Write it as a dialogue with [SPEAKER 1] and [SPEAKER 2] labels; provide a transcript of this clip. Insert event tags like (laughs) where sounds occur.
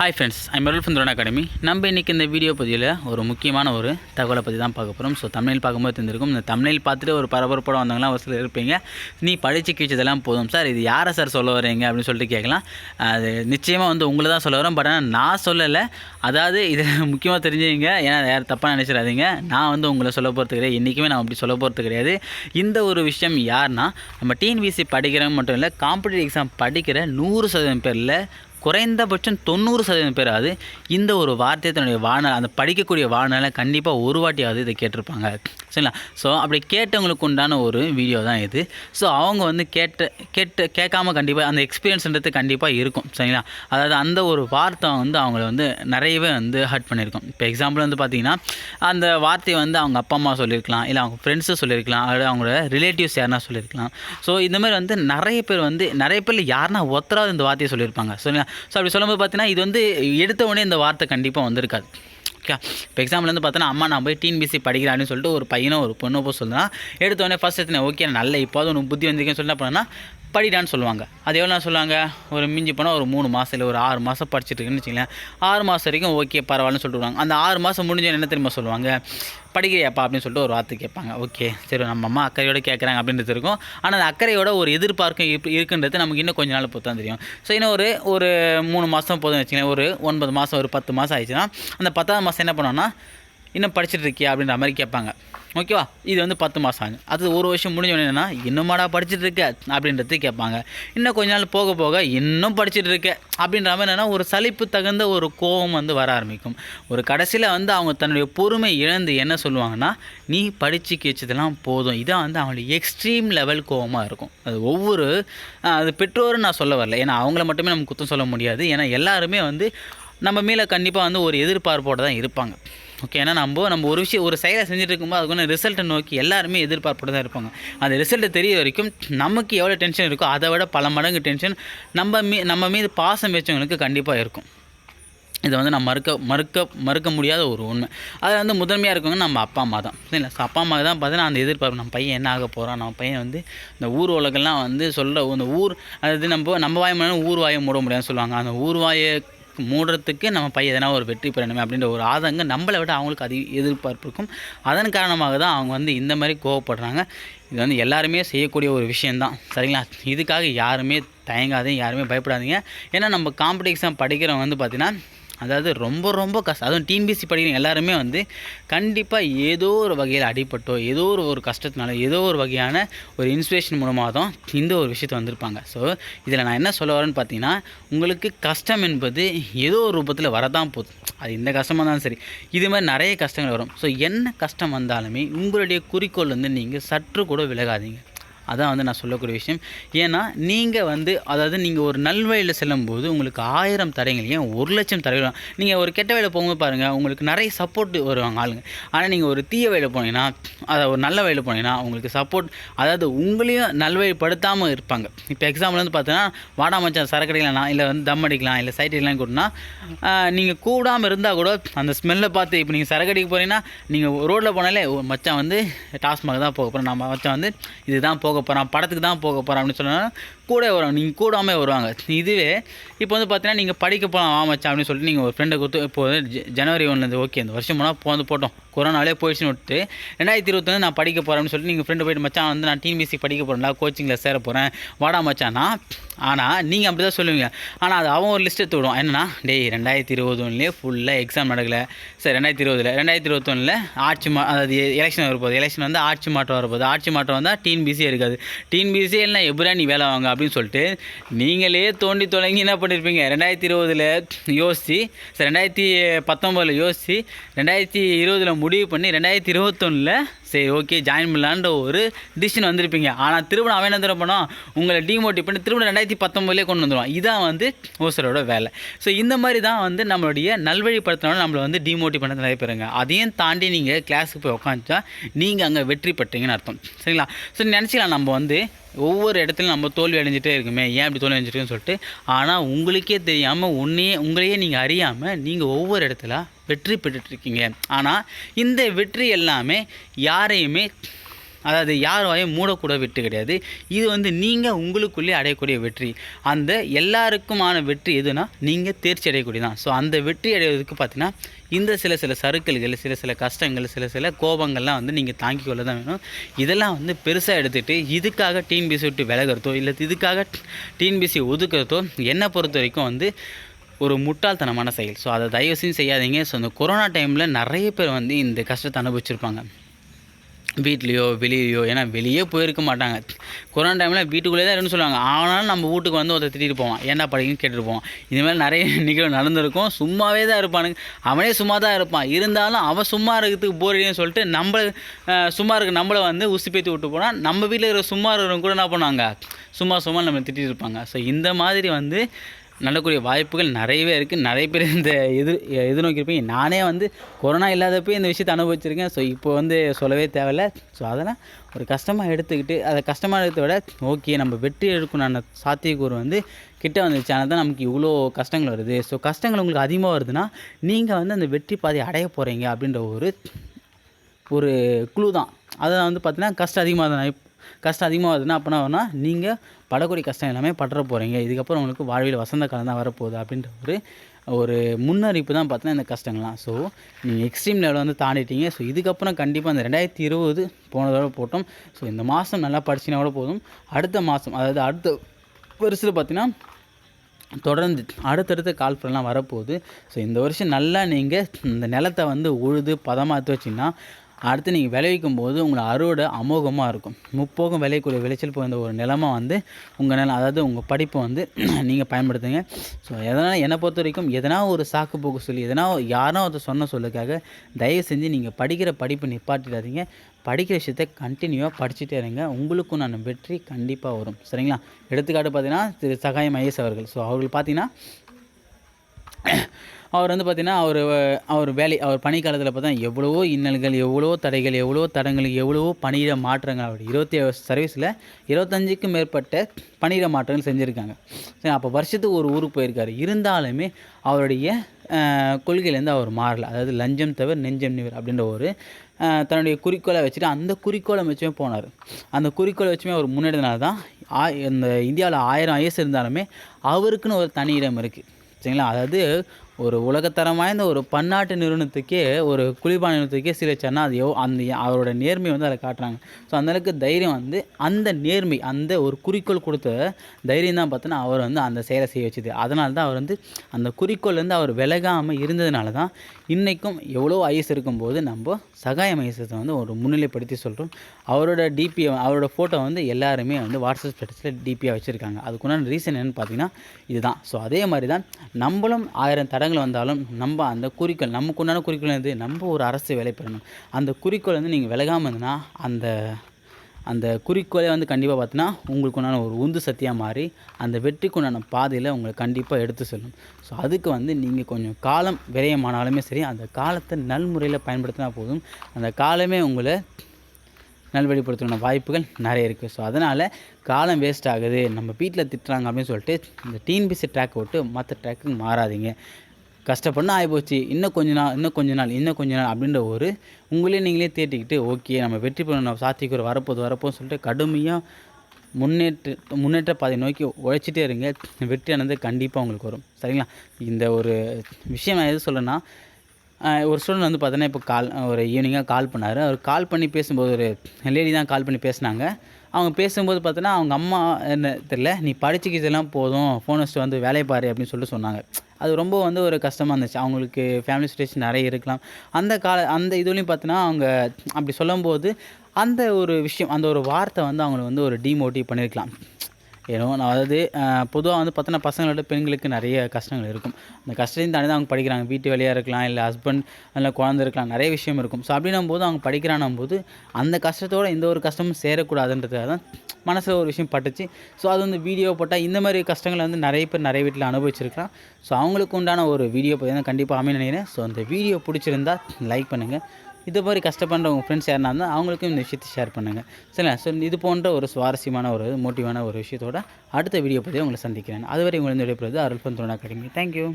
[SPEAKER 1] Hi friends I மெரல் ஃபந்தரோன் academy நம்ம இன்றைக்கி இந்த வீடியோ பதிவில் ஒரு முக்கியமான ஒரு தகவலை பற்றி தான் பார்க்க போகிறோம் ஸோ தமிழில் பார்க்கும்போது தெரிஞ்சிருக்கும் இந்த தமிழில் பார்த்துட்டு ஒரு பரபரப்போட வந்தவங்களாம் ஒரு சிலர் இருப்பீங்க. நீ படித்து கிழிச்சதெல்லாம் போதும். சார் இது யாரை சார் சொல்ல வரீங்க அப்படின்னு சொல்லிட்டு கேட்கலாம். அது நிச்சயமாக வந்து உங்களை தான் சொல்ல வரேன் பட் ஆனால் நான் சொல்லலை. அதாவது இது முக்கியமாக தெரிஞ்சுங்க ஏன்னா யார் தப்பாக நினச்சிடாதீங்க. நான் வந்து உங்களை சொல்ல போகிறது கிடையாது. இன்றைக்குமே நான் அப்படி சொல்ல போகிறது கிடையாது. இந்த ஒரு விஷயம் யாருன்னா நம்ம டிஎன்பிசி படிக்கிறவங்க மட்டும் இல்லை காம்படிட்டிவ் எக்ஸாம் படிக்கிற நூறு சதவீதம் பேரில் குறைந்தபட்சம் தொண்ணூறு சதவீதம் பேர் அது இந்த ஒரு வார்த்தையை தன்னுடைய வாழ்நாள் அந்த படிக்கக்கூடிய வாழ்நாளில் கண்டிப்பாக ஒரு வாட்டியாவது இதை கேட்டிருப்பாங்க. சரிங்களா? ஸோ அப்படி கேட்டவங்களுக்கு உண்டான ஒரு வீடியோ தான் இது. ஸோ அவங்க வந்து கேட்ட கேட்டு கேட்காம கண்டிப்பாக அந்த எக்ஸ்பீரியன்ஸ்ன்றது கண்டிப்பாக இருக்கும். சரிங்களா? அதாவது அந்த ஒரு வார்த்தை வந்து அவங்கள வந்து நிறையவே வந்து ஹர்ட் பண்ணியிருக்கும். இப்போ எக்ஸாம்பிள் வந்து பார்த்தீங்கன்னா அந்த வார்த்தையை வந்து அவங்க அப்பா அம்மா சொல்லியிருக்கலாம் இல்லை அவங்க ஃப்ரெண்ட்ஸு சொல்லியிருக்கலாம் அல்லது அவங்களோட ரிலேட்டிவ்ஸ் யாருனா சொல்லியிருக்கலாம். ஸோ இந்த மாதிரி வந்து நிறைய பேர் வந்து நிறைய பேர் யாருனா ஒத்தராவது இந்த வார்த்தையை சொல்லியிருப்பாங்க. சரிங்களா? ஸோ அப்படி சொல்லும்போது பார்த்தீங்கன்னா இது வந்து எடுத்த உடனே இந்த வார்த்தை கண்டிப்பாக வந்திருக்காது. ஓகே இப்போ எக்ஸாம்பிள் வந்து பார்த்தோன்னா அம்மா நான் போய் டிஎன்பிசி படிக்கிறான்னு சொல்லிட்டு ஒரு பையனோ ஒரு பொண்ணோ போய் சொல்லுனா எடுத்த உடனே ஃபஸ்ட் எத்தனை ஓகே நல்ல இப்போது உனக்கு புத்தி வந்திருக்கேன்னு சொல்லி என்ன படிடான்னு சொல்லுவாங்க. அது எவ்வளோ சொல்லுவாங்க? ஒரு மிஞ்சி போனால் ஒரு மூணு மாதம் இல்லை ஒரு ஆறு மாதம் படிச்சுட்டுருக்குன்னு வச்சுங்களேன் ஆறு மாதம் வரைக்கும் ஓகே பரவாயில்லன்னு சொல்லிட்டு வருவாங்க. அந்த ஆறு மாதம் முடிஞ்ச என்ன தெரியுமா சொல்லுவாங்க? படிக்கிறியாப்பா அப்படின்னு சொல்லிட்டு ஒரு வார்த்தை கேட்பாங்க. ஓகே சரி நம்ம அம்மா அக்கறையோட கேட்குறாங்க அப்படின்றது இருக்கும். ஆனால் அந்த அக்கறையோட ஒரு எதிர்பார்க்கும் இப் இருக்குன்றது நமக்கு இன்னும் கொஞ்ச நாள் பொறுத்தான் தெரியும். ஸோ இன்னும் ஒரு ஒரு மூணு மாதம் போதும் வச்சுங்களேன் ஒரு ஒன்பது மாதம் ஒரு பத்து மாதம் ஆயிடுச்சுன்னா அந்த பத்தாவது மாதம் என்ன பண்ணோன்னா இன்னும் படிச்சுட்டு இருக்கியா அப்படின்ற மாதிரி கேட்பாங்க. ஓகேவா இது வந்து பத்து மாதம் ஆகும் அது ஒரு வருஷம் முடிஞ்ச உடனே என்னன்னா இன்னுமாடா படிச்சுட்டு இருக்க அப்படின்றது கேட்பாங்க. இன்னும் கொஞ்ச நாள் போக போக இன்னும் படிச்சுட்டு இருக்க அப்படின்ற மாதிரி என்னென்னா ஒரு சலிப்பு தகுந்த ஒரு கோபம் வந்து வர ஆரம்பிக்கும். ஒரு கடைசியில் வந்து அவங்க தன்னுடைய பொறுமை இழந்து என்ன சொல்லுவாங்கன்னா நீ படித்து கேச்சதெல்லாம் போதும். இதான் வந்து அவங்களுக்கு எக்ஸ்ட்ரீம் லெவல் கோபமாக இருக்கும். அது ஒவ்வொரு அது பெற்றோரும் நான் சொல்ல வரல. ஏன்னா அவங்கள மட்டுமே நம்ம குத்தம் சொல்ல முடியாது. ஏன்னா எல்லாருமே வந்து நம்ம மேலே கண்டிப்பாக வந்து ஒரு எதிர்பார்ப்போடு தான் இருப்பாங்க. ஓகே ஏன்னா நம்ம நம்ம ஒரு விஷயம் ஒரு செயலை செஞ்சுட்டு இருக்கும்போது அதுக்கான ரிசல்ட்டை நோக்கி எல்லாருமே எதிர்பார்ப்போடு தான் இருப்பாங்க. அந்த ரிசல்ட்டு தெரிய வரைக்கும் நமக்கு எவ்வளோ டென்ஷன் இருக்கோ அதை விட பல மடங்கு டென்ஷன் நம்ம மீ நம்ம மீது பாசம் வச்சவங்களுக்கு கண்டிப்பாக இருக்கும். இதை வந்து நான் மறுக்க மறுக்க மறுக்க முடியாத ஒரு உண்மை. அதில் வந்து முதன்மையாக இருக்கவங்க நம்ம அப்பா அம்மா தான். இல்லை அப்பா அம்மா தான் பார்த்தீங்கன்னா அந்த எதிர்பார்ப்பு. நம்ம பையன் என்ன ஆக போகிறான் நம்ம பையன் வந்து இந்த ஊர் உலகெல்லாம் வந்து சொல்கிற அந்த ஊர் அதாவது நம்ம நம்ம வாய் மூலம் ஊர் வாயை மூட முடியாதுன்னு சொல்லுவாங்க. அந்த ஊர் வாயை மூடுறதுக்கு நம்ம பையன் எதனா ஒரு வெற்றி பெறணுமே அப்படின்ற ஒரு ஆதங்கம் நம்மளை விட அவங்களுக்கு அதிக எதிர்பார்ப்பு இருக்கும். அதன் காரணமாக தான் அவங்க வந்து இந்த மாதிரி கோவப்படுறாங்க. இது வந்து எல்லாருமே செய்யக்கூடிய ஒரு விஷயந்தான் சரிங்களா? இதுக்காக யாருமே தயங்காதீங்க யாருமே பயப்படாதீங்க. ஏன்னா நம்ம காம்படிஷன் படிக்கிறவங்க வந்து பார்த்திங்கன்னா அதாவது ரொம்ப ரொம்ப கஷ்டம் அதுவும் டிஎன்பிசி படிக்கிற எல்லாருமே வந்து கண்டிப்பாக ஏதோ ஒரு வகையில் அடிபட்டோ ஏதோ ஒரு ஒரு கஷ்டத்தினால ஏதோ ஒரு வகையான ஒரு இன்ஸ்பிரேஷன் மூலமாக தான் இந்த ஒரு விஷயத்தை வந்திருப்பாங்க. ஸோ இதில் நான் என்ன சொல்ல வரேன்னு பார்த்தீங்கன்னா உங்களுக்கு கஷ்டம் என்பது ஏதோ ஒரு ரூபத்தில் வரதான் போதும் அது இந்த கஷ்டமாக தான் சரி. இது மாதிரி நிறைய கஷ்டங்கள் வரும். ஸோ என்ன கஷ்டம் வந்தாலுமே உங்களுடைய குறிக்கோள் வந்து நீங்கள் சற்று கூட விலகாதீங்க. அதான் வந்து நான் சொல்லக்கூடிய விஷயம். ஏன்னா நீங்கள் வந்து அதாவது நீங்கள் ஒரு நல்வழியில் செல்லும்போது உங்களுக்கு ஆயிரம் தடைகள் ஏன் ஒரு லட்சம் தடைகள் நீங்கள் ஒரு கெட்ட வழியில் போகும்போது பாருங்கள் உங்களுக்கு நிறைய சப்போர்ட் வருவாங்க ஆளுங்க. ஆனால் நீங்கள் ஒரு தீய வழியில் போனீங்கன்னா அதை ஒரு நல்ல வழியில் போனீங்கன்னா உங்களுக்கு சப்போர்ட் அதாவது உங்களையும் நல்வழிப்படுத்தாமல் இருப்பாங்க. இப்போ எக்ஸாம்பிள் வந்து பார்த்தீங்கன்னா வாடா மச்சான் சரக்கு அடிக்கலாம் இல்லை வந்து தம் அடிக்கலாம் இல்லை சைட் அடிக்கலாம் கூடனா நீங்கள் கூடாமல் இருந்தால் கூட அந்த ஸ்மெல்லை பார்த்து இப்போ நீங்கள் சரக்கு அடிக்க போகிறீங்கன்னா நீங்கள் ரோட்டில் போனாலே மச்சான் வந்து டாஸ்மாக் தான் போக போகிறோம் நம்ம மச்சான் வந்து இதுதான் போக போகிறான் படத்துக்கு தான் போக போகிறான் அப்படின்னு சொன்னால் கூட வரும் நீங்கள் கூடாமல் வருவாங்க. இதுவே இப்போ வந்து பார்த்தீங்கன்னா நீங்கள் படிக்க போகலாம் வா அப்படின்னு சொல்லிட்டு நீங்கள் ஒரு ஃப்ரெண்டை கொடுத்து இப்போ வந்து ஜனவரி ஒன்று ஓகே இந்த வருஷம் போனால் போந்து போட்டோம். கொரோனாலே போயிடுச்சுன்னு விட்டு ரெண்டாயிரத்தி இருபத்தொன்று நான் படிக்க போகிறேன்னு சொல்லிட்டு நீங்கள் ஃப்ரெண்டு போயிட்டு மச்சான் வந்து நான் டிஎன்பிசி படிக்க போகிறேன்டா கோச்சிங்கில் சேர போகிறேன் வாடா மச்சானா ஆனால் நீங்கள் அப்படி தான் சொல்லுவீங்க. ஆனால் அது அவன் ஒரு லிஸ்ட் எடுத்து விடும். என்னன்னா டேய் ரெண்டாயிரத்தி இருபது ஒன்றுலேயே ஃபுல்லாக எக்ஸாம் நடக்கல. சரி ரெண்டாயிரத்தி இருபதில் ரெண்டாயிரத்தி இருபத்தொன்னில் ஆட்சி மா அதாவது எலெக்ஷன் வரப்போகுது. எலெக்ஷன் வந்து ஆட்சி மாற்றம் வரப்போகுது. ஆட்சி மாற்றம் வந்தால் டிஎன்பிசியே இருக்காது. டிஎன்பிசியே இல்லை எப்படியா நீ வேலை வாங்க? அப்படின்னு சொல்லிட்டு நீங்களே தோண்டி தொடங்கி என்ன பண்ணியிருப்பீங்க ரெண்டாயிரத்தி இருபதில் யோசித்து ரெண்டாயிரத்தி பத்தொம்பதில் யோசித்து ரெண்டாயிரத்தி இருபதில் முடிவு பண்ணி ரெண்டாயிரத்தி இருபத்தொன்னில் சரி ஓகே ஜாயின் பண்ணலான்ற ஒரு டிசிஷன் வந்திருப்பீங்க. ஆனால் திரும்ப அவன் என்ன பண்ணோம்? உங்களை டிமோட்டிவ் பண்ணி திரும்ப ரெண்டாயிரத்தி பத்தொம்பதுலேயே கொண்டு வந்துடுவான் இதான் வந்து ஓசரோட வேலை. ஸோ இந்த மாதிரி தான் வந்து நம்மளுடைய நல்வழிப்படுத்தினாலும் நம்மளை வந்து டிமோட்டிவ் பண்ண நிறைய பேருங்க. அதையும் தாண்டி நீங்கள் கிளாஸுக்கு போய் உட்காந்துச்சா நீங்கள் அங்கே வெற்றி பெற்றீங்கன்னு அர்த்தம். சரிங்களா? ஸோ நினச்சிக்கலாம் நம்ம வந்து ஒவ்வொரு இடத்துலையும் நம்ம தோல்வி அடைஞ்சிட்டே இருக்குமே. ஏன் இப்படி தோல்வி அடைஞ்சிட்டுன்னு சொல்லிட்டு. ஆனால் உங்களுக்கே தெரியாமல் உன்னையே உங்களையே நீங்கள் அறியாமல் நீங்கள் ஒவ்வொரு இடத்துல வெற்றி பெற்றுட்ருக்கீங்க ஆனால் இந்த வெற்றி எல்லாமே யாரையுமே அதாவது யாரையும் மூடக்கூட வெற்றி கிடையாது. இது வந்து நீங்கள் உங்களுக்குள்ளே அடையக்கூடிய வெற்றி. அந்த எல்லாருக்குமான வெற்றி எதுனா நீங்கள் தேர்ச்சி அடையக்கூடிய தான். ஸோ அந்த வெற்றி அடைவதற்கு பார்த்தீங்கன்னா இந்த சில சில சறுக்கல்கள் சில சில கஷ்டங்கள் சில சில கோபங்கள்லாம் வந்து நீங்கள் தாங்கி கொள்ள தான் வேணும். இதெல்லாம் வந்து பெருசாக எடுத்துகிட்டு இதுக்காக டிஎன்பிசி விட்டு விலகிறதோ இல்லை இதுக்காக டிஎன்பிசி ஒதுக்குறதோ என்னை பொறுத்த வரைக்கும் வந்து ஒரு முட்டாள்தனமான செயல். ஸோ அதை தயவு செஞ்சு செய்யாதீங்க. ஸோ இந்த கொரோனா டைமில் நிறைய பேர் வந்து இந்த கஷ்டத்தை அனுபவிச்சிருப்பாங்க. வீட்லேயோ வெளியேயோ ஏன்னா வெளியே போயிருக்க மாட்டாங்க. கொரோனா டைமில் வீட்டுக்குள்ளே தான் இருக்குன்னு சொல்லுவாங்க. ஆனாலும் நம்ம வீட்டுக்கு வந்து ஒருத்தர் திட்டிட்டு போவான். ஏன்டா படிக்கணும்னு கேட்டுட்டு போவான். இது மாதிரி நிறைய (laughs) நிகழ்வு நடந்திருக்கும். சும்மாவே தான் இருப்பானுங்க. அவனே சும்மா தான் இருப்பான். இருந்தாலும் அவன் சும்மா இருக்கிறதுக்கு போறீங்கன்னு சொல்லிட்டு நம்ம சும்மா இருக்க நம்மளை வந்து உசி பேத்தி விட்டு போனால் நம்ம வீட்டில் இருக்கிற சும்மா இருக்கிறவங்க கூட என்ன பண்ணுவாங்க? சும்மா சும்மா நம்ம திட்டிட்டு இருப்பாங்க. ஸோ இந்த மாதிரி வந்து நடக்கூடிய வாய்ப்புகள் நிறையவே இருக்குது நிறைய பேர் இந்த எதிர் எதிர்நோக்கியிருப்பீங்க. நானே வந்து கொரோனா இல்லாதப்போ இந்த விஷயத்தை அனுபவிச்சிருக்கேன். ஸோ இப்போ வந்து சொல்லவே தேவையில்ல. ஸோ அதெல்லாம் ஒரு கஷ்டமாக எடுத்துக்கிட்டு அதை கஷ்டமாக எடுத்த விட ஓகே நம்ம வெற்றி எடுக்கணும்னு சாத்தியக்கூறு வந்து கிட்ட வந்துச்சு ஆனால் தான் நமக்கு இவ்வளோ கஷ்டங்கள் வருது. ஸோ கஷ்டங்கள் உங்களுக்கு அதிகமாக வருதுன்னா நீங்கள் வந்து அந்த வெற்றி பாதையை அடைய போகிறீங்க அப்படின்ற ஒரு ஒரு குழு தான். அதை வந்து பார்த்தீங்கன்னா கஷ்டம் அதிகமாக தான். கஷ்டம் அதிகமாக வருதுன்னா அப்படின்னா வேணா நீங்கள் படக்கூடிய கஷ்டம் எல்லாமே படுற போகிறீங்க இதுக்கப்புறம் உங்களுக்கு வாழ்வில் வசந்த காலம் தான் வரப்போகுது அப்படின்ற ஒரு ஒரு முன்னறிப்பு தான் பார்த்தீங்கன்னா இந்த கஷ்டங்கள்லாம். ஸோ நீங்கள் எக்ஸ்ட்ரீம் லெவலில் வந்து தாண்டிட்டீங்க. ஸோ இதுக்கப்புறம் கண்டிப்பாக அந்த ரெண்டாயிரத்தி இருபது போனதோட போட்டோம். ஸோ இந்த மாதம் நல்லா படிச்சினா கூட போதும். அடுத்த மாதம் அதாவது அடுத்த வருஷத்தில் பார்த்தீங்கன்னா தொடர்ந்து அடுத்தடுத்த கால் வரப்போகுது. ஸோ இந்த வருஷம் நல்லா நீங்கள் இந்த நிலத்தை வந்து உழுது பதமாற்றி வச்சிங்கன்னா அடுத்து நீங்கள் விளைவிக்கும் போது உங்களை அறுவடை அமோகமாக இருக்கும். முப்போகம் விளையக்கூடிய விளைச்சல் போகிற ஒரு நிலமாக வந்து உங்கள் நிலம் அதாவது உங்கள் படிப்பை வந்து (clears throat) நீங்கள் பயன்படுத்துங்க. ஸோ எதனால் என்னை பொறுத்த வரைக்கும் எதனா ஒரு சாக்கு போக்கு சொல்லி எதனா யாரோ ஒருத்தர் சொன்ன சொல்லுக்காக தயவு செஞ்சு நீங்கள் படிக்கிற படிப்பை நிப்பாட்டிடாதீங்க. படிக்கிற விஷயத்த கண்டினியூவாக படிச்சுட்டே இருங்க. உங்களுக்கும் நான் வெற்றி கண்டிப்பாக வரும். சரிங்களா? எடுத்துக்காட்டு பார்த்தீங்கன்னா திரு சகாயம் ஐஎஸ் அவர்கள். ஸோ அவர்கள் பார்த்தீங்கன்னா அவர் வந்து பார்த்தீங்கன்னா அவர் அவர் வேலை அவர் பணிக்காலத்தில் பார்த்தா எவ்வளவோ இன்னல்கள் எவ்வளவோ தடைகள் எவ்வளவோ தடங்கள் எவ்வளவோ பணியிட மாற்றங்கள். அவர் இருபத்தி ஏழு சர்வீஸில் இருபத்தஞ்சிக்கும் மேற்பட்ட பணியிட மாற்றங்கள் செஞ்சுருக்காங்க. சரி அப்போ வருஷத்துக்கு ஒரு ஊருக்கு போயிருக்காரு. இருந்தாலுமே அவருடைய கொள்கையிலேருந்து அவர் மாறலை. அதாவது லஞ்சம் தவிர நெஞ்சம் நிவர் அப்படின்ற ஒரு தன்னுடைய குறிக்கோளை வச்சுட்டு அந்த குறிக்கோளை வச்சுமே போனார். அந்த குறிக்கோளை வச்சுமே அவர் முன்னேறினால தான் ஆ இந்த இந்தியாவில் ஆயிரம் ஐஎஸ் இருந்தாலுமே அவருக்குன்னு ஒரு தனி இடம் இருக்குது சரிங்களா? அதாவது ஒரு உலகத்தரம் வாய்ந்த ஒரு பன்னாட்டு நிறுவனத்துக்கே ஒரு குளிர்பான நிறுவனத்துக்கே சிலைச்சார்னா அது எவ் அந்த அவரோட நேர்மையை வந்து அதில் காட்டுறாங்க. ஸோ அந்தளவுக்கு தைரியம் வந்து அந்த நேர்மை அந்த ஒரு குறிக்கோள் கொடுத்த தைரியம் தான் பார்த்தோன்னா அவர் வந்து அந்த செயலை செய்ய வச்சுது. அதனால தான் அவர் வந்து அந்த குறிக்கோள்லேருந்து அவர் விலகாமல் இருந்ததுனால தான் இன்றைக்கும் எவ்வளோ ஐஸ் இருக்கும்போது நம்ம சகாய மகேசத்தை வந்து ஒரு முன்னிலைப்படுத்தி சொல்கிறோம் அவரோட டிபி அவரோட ஃபோட்டோ வந்து எல்லாருமே வந்து வாட்ஸ்அப் ஸ்டேட்டஸில் டிபியாக வச்சுருக்காங்க. அதுக்குண்டான ரீசன் என்னென்னு பார்த்தீங்கன்னா இதுதான். ஸோ அதே மாதிரி தான் நம்மளும் ஆயிரம் தடங்கள் வந்தாலும் நம்ம அந்த குறிக்கோள் நமக்கு உண்டான குறிக்கோள் வந்து நம்ம ஒரு அரசு வேலை பெறணும். அந்த குறிக்கோள் வந்து நீங்கள் விலகாமல் இருந்ததுன்னா அந்த அந்த குறிக்கோளே வந்து கண்டிப்பாக பார்த்தீங்கன்னா உங்களுக்கு உண்டான ஒரு உந்து சக்தியாக மாறி அந்த வெற்றிக்கு உண்டான பாதையில் உங்களை கண்டிப்பாக எடுத்து செல்லும். ஸோ அதுக்கு வந்து நீங்கள் கொஞ்சம் காலம் விரயமானாலுமே சரி அந்த காலத்தை நல்முறையில் பயன்படுத்தினா போதும். அந்த காலமே உங்களை நல்வழிப்படுத்தணும் வாய்ப்புகள் நிறைய இருக்குது ஸோ அதனால் காலம் வேஸ்ட் ஆகுது நம்ம வீட்டில் திட்டுறாங்க அப்படின்னு சொல்லிட்டு இந்த டிஎன்பிசி ட்ராக் விட்டு மற்ற ட்ராக்குக்கு மாறாதீங்க. கஷ்டப்படணும் ஆகிப்போச்சு இன்னும் கொஞ்ச நாள் இன்னும் கொஞ்ச நாள் இன்னும் கொஞ்ச நாள் அப்படின்ற ஒரு உங்களே நீங்களே தேட்டிக்கிட்டு ஓகே நம்ம வெற்றி பெறணும் சாத்தியக்கூறு வரப்போது வரப்போன்னு சொல்லிட்டு கடுமையாக முன்னேற்ற முன்னேற்ற பாதை நோக்கி உழைச்சிட்டே இருங்க. வெற்றியானது கண்டிப்பாக உங்களுக்கு வரும். சரிங்களா? இந்த ஒரு விஷயம் நான் எது சொல்கிறேன்னா ஒரு ஸ்டூடெண்ட் வந்து பார்த்தோன்னா இப்போ கால் ஒரு ஈவினிங்காக கால் பண்ணார். அவர் கால் பண்ணி பேசும்போது ஒரு லேடி தான் கால் பண்ணி பேசினாங்க. அவங்க பேசும்போது பார்த்தோன்னா அவங்க அம்மா என்ன தெரில நீ படிச்சுக்கிச்செல்லாம் போதும் ஃபோன் வச்சுட்டு வந்து வேலையை பாரு அப்படின்னு சொல்லிட்டு சொன்னாங்க. அது ரொம்ப வந்து ஒரு கஷ்டமாக இருந்துச்சு. அவங்களுக்கு ஃபேமிலி சுச்சுவேஷன் நிறைய இருக்கலாம். அந்த கால அந்த இதுலேயும் பார்த்தோன்னா அவங்க அப்படி சொல்லும்போது அந்த ஒரு விஷயம் அந்த ஒரு வார்த்தை வந்து அவங்கள வந்து ஒரு டிமோட்டிவ் பண்ணியிருக்கலாம். ஏன்னோ நான் அதாவது பொதுவாக வந்து பார்த்தோன்னா பசங்களோட பெண்களுக்கு நிறைய கஷ்டங்கள் இருக்கும். அந்த கஷ்டத்தையும் தாண்டி தான் அவங்க படிக்கிறாங்க. வீட்டு வேலையாக இருக்கலாம் இல்லை ஹஸ்பண்ட் இல்லை குழந்தை இருக்கலாம் நிறைய விஷயம் இருக்கும். ஸோ அப்படின்னும் போது அவங்க படிக்கிறானும் போது அந்த கஷ்டத்தோட எந்த ஒரு கஷ்டமும் சேரக்கூடாதுன்றதுக்காக தான் மனசில் ஒரு விஷயம் பட்டுச்சு. ஸோ அது வந்து வீடியோ போட்டால் இந்த மாதிரி கஷ்டங்களை வந்து நிறைய பேர் நிறைய வீட்டில் அனுபவிச்சிருக்கலாம். ஸோ அவங்களுக்கு உண்டான ஒரு வீடியோ பார்த்தீங்கன்னா கண்டிப்பாக அமைய நினைக்கிறேன். ஸோ அந்த வீடியோ பிடிச்சிருந்தா லைக் பண்ணுங்கள் இது மாதிரி கஷ்டப்படுற உங்கள் ஃப்ரெண்ட்ஸ் யாருனா இருந்தால் அவங்களுக்கும் இந்த விஷயத்தை ஷேர் பண்ணுங்கள் சரிங்களா? ஸோ இது போன்ற ஒரு சுவாரஸ்யமான ஒரு மோட்டிவான ஒரு விஷயத்தோட அடுத்த வீடியோ பற்றி உங்களை சந்திக்கிறேன். அதுவரை உங்களை விடைபெறுவது அருள்பந்தோனா அகாடமி. தேங்க்யூ